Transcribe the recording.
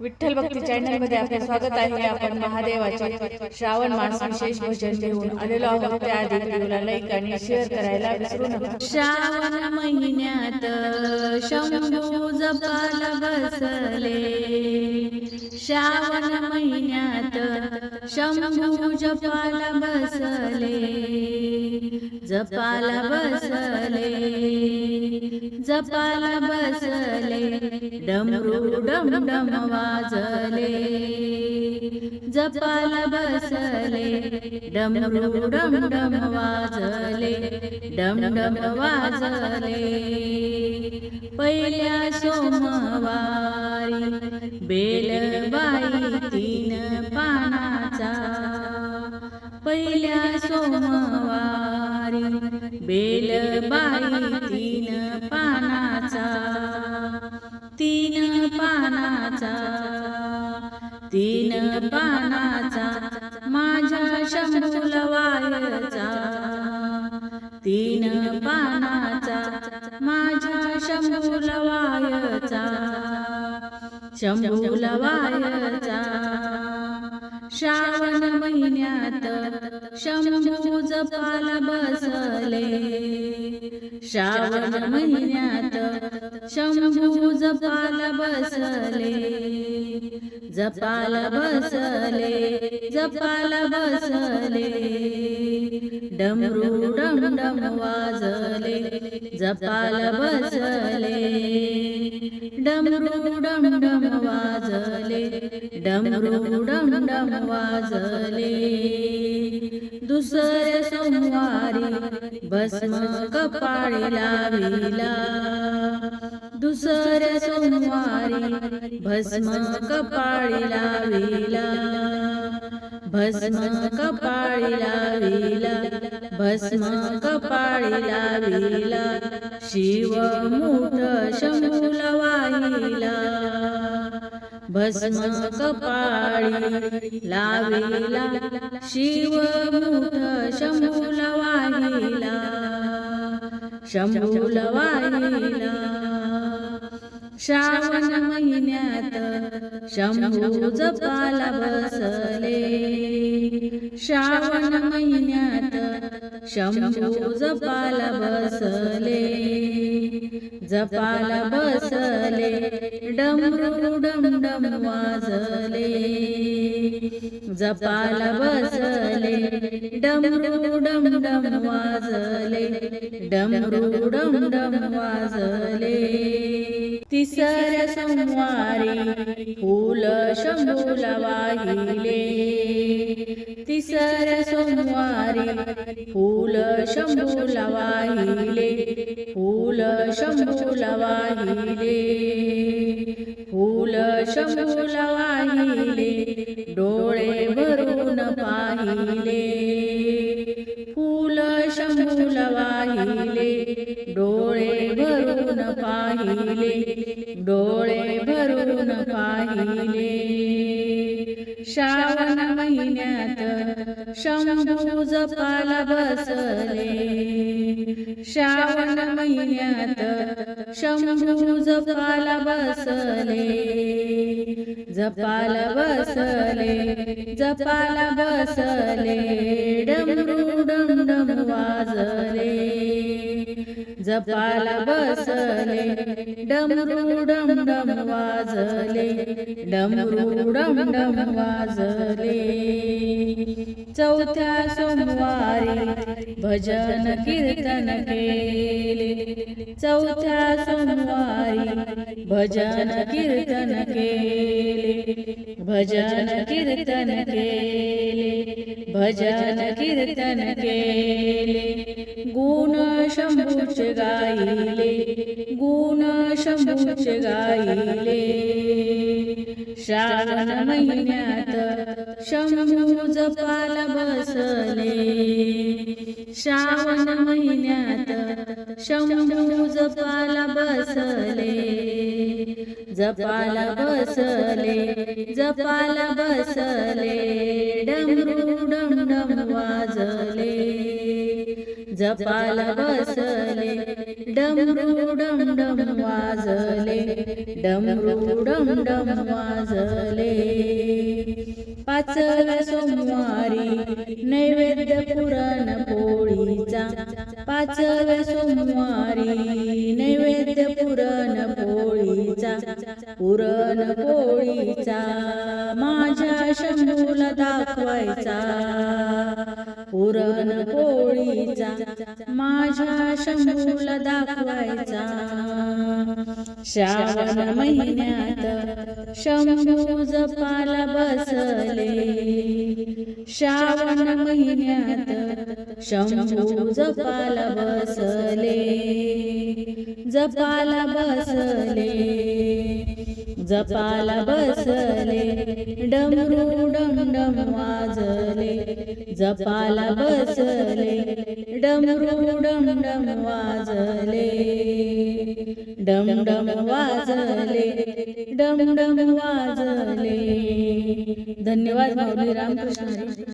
विठ्ठल भक्ती चॅनलमध्ये आपले स्वागत आहे. आपण महादेवाचे श्रावण मास विशेष भजन घेऊन आलेलो आहोत. त्याआधी व्हिडिओला लाईक आणि शेअर करायला विसरू नका. श्रावण महिन्यात शंभू जपाला बसले. श्रावण महिन्यात शंभू जपाला बसले. जपाला बसले जपाला बसले डमरू डम डम वाजले. जपाला बसले डमरू डम डम वाजले डम डम वाजले. पहिल्या सोमवारी बेलबाई तीन पानाचा पहिल्या सोमवारी बेलबाई तीन पानाचा तीन पानाचा तीन पानाचा माझ्या शंभुलवायचा तीन पानाचा माझ्या शंभुलवायचा शंभुलवायचा श्रावण महिन्यात शंभू जपाला बसले. श्रावण महिन्यात शंभू जपाला बसले. जपाला बसले जपाला बसले. डमरू डम डम वाजले जपाला बसले. डमरू डम डम वाजले डमरू डम डम वाजले दुसऱ्या सोमवारी भस्म कपाळी लाविला दुसऱ्या सोमवारी भस्म कपाळी लाविला भस्म कपाळी लाविला भस्म कपाळी लाविला शिव मूठ शंभूला वाहिला भस्म कपाळी लाविला शिव मूठ शंभूला वाहिला शंभूला वाहिला श्रावण महिन्यात शंभू जपाला बसले. श्रावण महिन्यात शंभू जपाला बसले. जपाला बसले डमरू डम डम वाजले. जपाला बसले डमरू डम डम वाजले डमरू डम डम वाजले. तिसऱ्या सोमवारी फुल शंभूला वाहिले. तिसऱ्या सोमवारी फूल शंभूला शंभूला वाहिले डोळे भरून पाहिले. फुल शंभूला वाहिले डोळे भरून पाहिले. डोळे भरून पाहिले. श्रावण महिन्यात शंभू जपाला बसले. श्रावण महिन्यात शंभू जपाला बसले. जपाला बसले जपाला बसले. डमरू डम डम वाजले. जपाला बसले डमरू डम डम वाजले डमरू डम डम वाजले. चौथ्या सोमवारी भजन कीर्तन केले. चौथ्या सोमवारी भजन कीर्तन केले. भजन कीर्तन केले भजन कीर्तन केले. शंभूचे गाईले गुण शंभूचे गाईले श्रावण महिन्यात शंभू जपाला बसले. श्रावण महिन्यात शंभू जपाला बसले. जपाला बसले जपाला बसले. डमरू डम डम वाजले. जपाला बसले डमरू डम डम वाजले डमरू डम डम वाजले. पाचव्या सोमवारी नैवेद्य पुरण पोळीचा पाचव्या सोमवारी पुरण पोळीचा माझ्या शंभूला दाखवायचा. श्रावण महिन्यात शंभू जपाला बसले. श्रावण महिन्यात शंभू जपाला बसले. जपाला बसले. जपाला बसले डमरू डमडम वाजले. जपाला बसले डमरू डमडम वाजले. डमडम वाजले डमडम वाजले. धन्यवाद माऊली रामकृष्ण